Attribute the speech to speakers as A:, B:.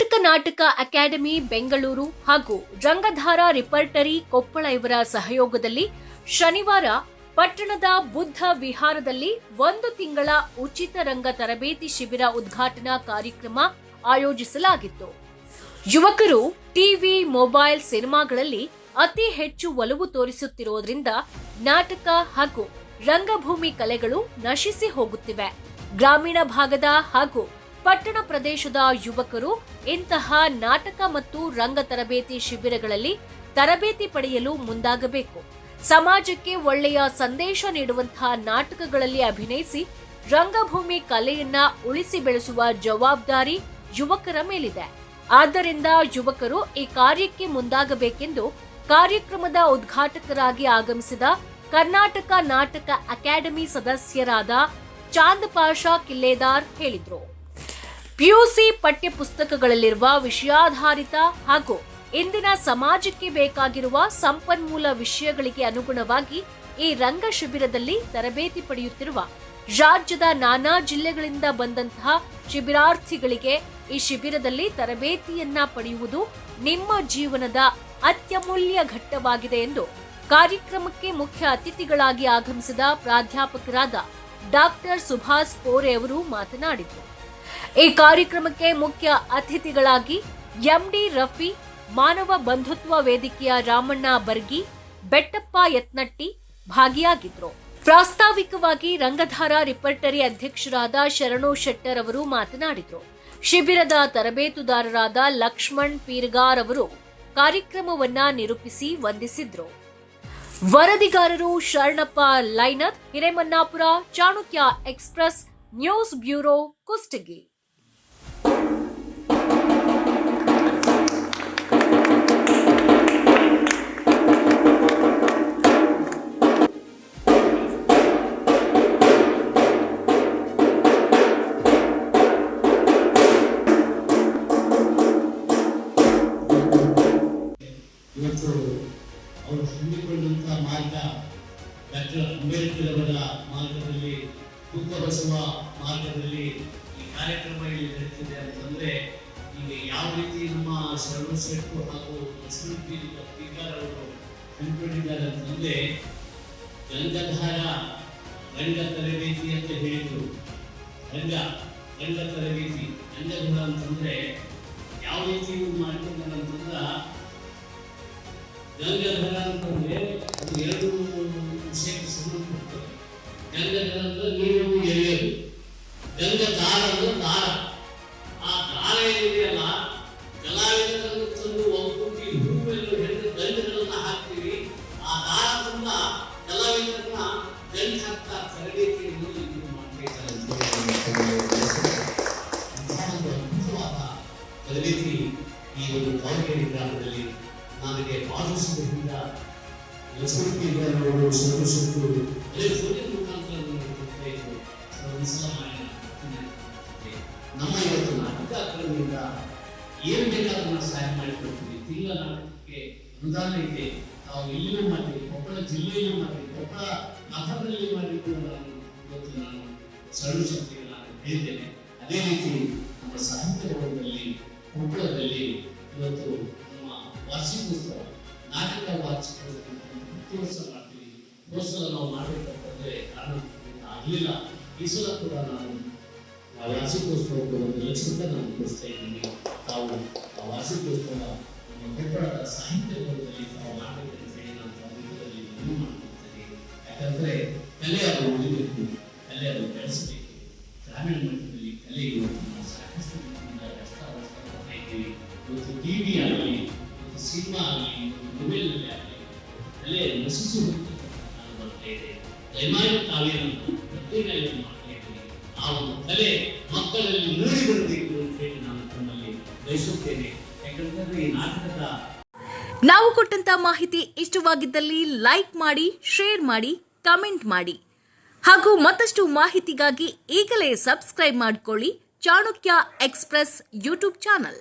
A: ಕರ್ನಾಟಕ ನಾಟಕ ಅಕಾಡೆಮಿ ಬೆಂಗಳೂರು ಹಾಗೂ ರಂಗಧಾರ ರಿಪರ್ಟರಿ ಕೊಪ್ಪಳ ಇವರ ಸಹಯೋಗದಲ್ಲಿ ಶನಿವಾರ ಪಟ್ಟಣದ ಬುದ್ಧ ವಿಹಾರದಲ್ಲಿ ಒಂದು ತಿಂಗಳ ಉಚಿತ ರಂಗ ತರಬೇತಿ ಶಿಬಿರ ಉದ್ಘಾಟನಾ ಕಾರ್ಯಕ್ರಮ ಆಯೋಜಿಸಲಾಗಿತ್ತು. ಯುವಕರು ಟಿವಿ, ಮೊಬೈಲ್ ಸಿನಿಮಾಗಳಲ್ಲಿ ಅತಿ ಹೆಚ್ಚು ಒಲವು ತೋರಿಸುತ್ತಿರುವುದರಿಂದ ನಾಟಕ ಹಾಗೂ ರಂಗಭೂಮಿ ಕಲೆಗಳು ನಶಿಸಿ ಹೋಗುತ್ತಿವೆ. ಗ್ರಾಮೀಣ ಭಾಗದ ಹಾಗೂ ಪಟ್ಟಣ ಪ್ರದೇಶದ ಯುವಕರು ಇಂತಹ ನಾಟಕ ಮತ್ತು ರಂಗ ತರಬೇತಿ ಶಿಬಿರಗಳಲ್ಲಿ ತರಬೇತಿ ಪಡೆಯಲು ಮುಂದಾಗಬೇಕು. ಸಮಾಜಕ್ಕೆ ಒಳ್ಳೆಯ ಸಂದೇಶ ನೀಡುವಂತಹ ನಾಟಕಗಳಲ್ಲಿ ಅಭಿನಯಿಸಿ ರಂಗಭೂಮಿ ಕಲೆಯನ್ನ ಉಳಿಸಿ ಬೆಳೆಸುವ ಜವಾಬ್ದಾರಿ ಯುವಕರ ಮೇಲಿದೆ. ಆದ್ದರಿಂದ ಯುವಕರು ಈ ಕಾರ್ಯಕ್ಕೆ ಮುಂದಾಗಬೇಕೆಂದು ಕಾರ್ಯಕ್ರಮದ ಉದ್ಘಾಟಕರಾಗಿ ಆಗಮಿಸಿದ ಕರ್ನಾಟಕ ನಾಟಕ ಅಕಾಡೆಮಿ ಸದಸ್ಯರಾದ ಚಾಂದ್ ಪಾಷಾ ಕಿಲ್ಲೇದಾರ್ ಹೇಳಿದರು. ಪಿಯುಸಿ ಪಠ್ಯ ಪುಸ್ತಕಗಳಲ್ಲಿರುವ ವಿಷಯಾಧಾರಿತ ಹಾಗೂ ಇಂದಿನ ಸಮಾಜಕ್ಕೆ ಬೇಕಾಗಿರುವ ಸಂಪನ್ಮೂಲ ವಿಷಯಗಳಿಗೆ ಅನುಗುಣವಾಗಿ ಈ ರಂಗ ಶಿಬಿರದಲ್ಲಿ ತರಬೇತಿ ಪಡೆಯುತ್ತಿರುವ ರಾಜ್ಯದ ನಾನಾ ಜಿಲ್ಲೆಗಳಿಂದ ಬಂದಂತಹ ಶಿಬಿರಾರ್ಥಿಗಳಿಗೆ ಈ ಶಿಬಿರದಲ್ಲಿ ತರಬೇತಿಯನ್ನ ಪಡೆಯುವುದು ನಿಮ್ಮ ಜೀವನದ ಅತ್ಯಮೂಲ್ಯ ಘಟ್ಟವಾಗಿದೆ ಎಂದು ಕಾರ್ಯಕ್ರಮಕ್ಕೆ ಮುಖ್ಯ ಅತಿಥಿಗಳಾಗಿ ಆಗಮಿಸಿದ ಪ್ರಾಧ್ಯಾಪಕರಾದ ಡಾಕ್ಟರ್ ಸುಭಾಷ್ ಕೋರೆ ಅವರು ಮಾತನಾಡಿದರು. ಈ ಕಾರ್ಯಕ್ರಮಕ್ಕೆ ಮುಖ್ಯ ಅತಿಥಿಗಳಾಗಿ ಎಂಡಿ ರಫಿ, ಮಾನವ ಬಂಧುತ್ವ ವೇದಿಕೆಯ ರಾಮಣ್ಣ ಬರ್ಗಿ, ಬೆಟ್ಟಪ್ಪ ಯತ್ನಟ್ಟಿ ಭಾಗಿಯಾಗಿದ್ರು. ಪ್ರಾಸ್ತಾವಿಕವಾಗಿ ರಂಗಧಾರ ರಿಪರ್ಟರಿ ಅಧ್ಯಕ್ಷರಾದ ಶರಣು ಶೆಟ್ಟರ್ ಅವರು ಮಾತನಾಡಿದರು. ಶಿಬಿರದ ತರಬೇತುದಾರರಾದ ಲಕ್ಷ್ಮಣ್ ಪೀರ್ಗಾರ್ ಅವರು ಕಾರ್ಯಕ್ರಮವನ್ನ ನಿರೂಪಿಸಿ ವಂದಿಸಿದ್ರು. ವರದಿಗಾರರು Sharanappa ಲೈನತ್, Hiremannapur, Chanakya express, news bureau Kushtagi.
B: Doctor Ambedkar ಅವರ ಮಾರ್ಗದಲ್ಲಿ ತೂಕ ಬಸವ ಮಾರ್ಗದಲ್ಲಿ ಈ ಕಾರ್ಯಕ್ರಮ ಇಲ್ಲಿ ನಡೀತಿದೆ ಅಂತಂದ್ರೆ ಈಗ ಯಾವ ರೀತಿ ನಮ್ಮ ಶರಣ ಶೆಟ್ಟು ಹಾಗೂ ಲಕ್ಷ್ಮಣ್ ಸ್ಪೀಕರ್ ಅವರು ಕಂಡುಕೊಂಡಿದ್ದಾರೆ ಅಂತಂದ್ರೆ ಗಂಗಧಾರ ರಂಗ ತರಬೇತಿ ಅಂತ ಹೇಳಿದ್ರು. ರಂಗ ರಂಗ ತರಬೇತಿ ರಂಗಧಾರ ಅಂತಂದ್ರೆ ಯಾವ ರೀತಿ ಮಾಡ್ತಿದ್ದಾರೆ ಅಂತಂದ್ರ ಗಂಗಾಧರ ಅಂತಂದ್ರೆ ಅದು ಎರಡು ವಿಷಯಕ್ಕೆ ಸಂಬಂಧಪಟ್ಟು ಅಂದ್ರೆ ನೀರು ಎಳೆಯೋದು ಗಂಗಾಧಾರ ಅಂದ್ರೆ ದಾರ ಆ ದಾರ ಏನಿದೆಯಲ್ಲ ಕಲಾವಿದರನ್ನು ತಂದು ಒಗ್ಗೂಡಿ ಹೂವೆಲ್ಲ ಹಿಡಿದು ಗಂಡುಗಳನ್ನ ಹಾಕ್ತೀವಿ ಆ ದಾರದಿಂದ ಕಲಾವಿದರನ್ನ ಗಂಡು ಹಾಕ್ತಾ ಅದ್ಭುತವಾದ ತರಬೇತಿ ಈ ಒಂದು ದಾವಣಗೆರೆ ಗ್ರಾಮದಲ್ಲಿ ನನಗೆ ಭಾವಿಸುವುದರಿಂದ ಮಾಡಿ ನಾನು ಕೊಡ್ತೀನಿ. ನಮ್ಮ ಇವತ್ತು ನಾಟಕ ಅಕಾಡೆಮಿಯಿಂದ ಏನು ಬೇಕಾದ್ರೂ ನಾವು ಸಹಾಯ ಮಾಡಿಕೊಡ್ತೀವಿ ತಿಂಗಳ ನಾಟಕಕ್ಕೆ ಅನುದಾನ ನಾವು ಇಲ್ಲಿಯೂ ಮಾಡಿ ಕೊಪ್ಪಳ ಜಿಲ್ಲೆಯಲ್ಲೂ ಮಾಡಿ ಕೊಪ್ಪಳ ನಗರದಲ್ಲಿ ಮಾಡಿದ್ದು ನಾನು ಇವತ್ತು ನಾನು ಸರಳ ಶಕ್ತಿಗೆ ನಾನು ಅದೇ ರೀತಿ ನಮ್ಮ ಸಾಹಿತ್ಯ ಭವನದಲ್ಲಿ ಕೊಪ್ಪಳದಲ್ಲಿ ಇವತ್ತು ನಮ್ಮ ವಾರ್ಷಿಕೋತ್ಸವ ವಾರ್ಷಿಕೋತ್ಸವ ಪ್ರತಿ ವರ್ಷ ಮಾಡ್ತೀವಿ ಹೋದ ಸಲ ನಾವು ಮಾಡಬೇಕಂತಂದ್ರೆ ಆಗಲಿಲ್ಲ. ಈ ಸಲ ಕೂಡ ನಾನು ಆ ವಾರ್ಷಿಕೋತ್ಸವಕ್ಕೆ ಒಂದು ಲಕ್ಷ ರೂಪಾಯಿ ನಾನು ಕೊಡಿಸ್ತಾ ಇದ್ದೀನಿ ತಾವು ಆ ವಾರ್ಷಿಕೋತ್ಸವ ಕೊಪ್ಪಳದ ಸಾಹಿತ್ಯ ಭವನದಲ್ಲಿ ತಾವು ಮಾಡಬೇಕಂತ ಹೇಳಿ ನಾನು ಇದರಲ್ಲಿ ಮನವಿ ಮಾಡ್ಕೊಳ್ತೇನೆ ಯಾಕಂದ್ರೆ ಕಲೆ ಅದು ಉಳಿಬೇಕು. ಕಲೆ ಅದು ಬೆಳೆಸಬೇಕು. ಗ್ರಾಮೀಣ ಮಟ್ಟದಲ್ಲಿ ಇದೆ ದಯಮಾಡಿ ತಾವೇನನ್ನು ಪ್ರತಿಜ್ಞೆ ಮಾಡ್ತಾ ಇದ್ದೀನಿ ಆ ಒಂದು ಕಲೆ ಮಕ್ಕಳಲ್ಲಿ ಮೂಡಿ ಬರಬೇಕು ಅಂತ ಹೇಳಿ ನಾನು ತಮ್ಮಲ್ಲಿ ಬಯಸುತ್ತೇನೆ. ಯಾಕಂತಂದ್ರೆ ಈ ನಾಟಕದ
A: ನಾವು ಕೊಟ್ಟಂತ ಮಾಹಿತಿ ಇಷ್ಟವಾಗಿದ್ದಲ್ಲಿ ಲೈಕ್ ಮಾಡಿ, ಶೇರ್ ಮಾಡಿ, ಕಮೆಂಟ್ ಮಾಡಿ. ಹಾಗೂ ಮತ್ತಷ್ಟು ಮಾಹಿತಿಗಾಗಿ ಈಗಲೇ ಸಬ್ಸ್ಕ್ರೈಬ್ ಮಾಡಿಕೊಳ್ಳಿ ಚಾಣಕ್ಯ ಎಕ್ಸ್ಪ್ರೆಸ್ ಯೂಟ್ಯೂಬ್ ಚಾನಲ್.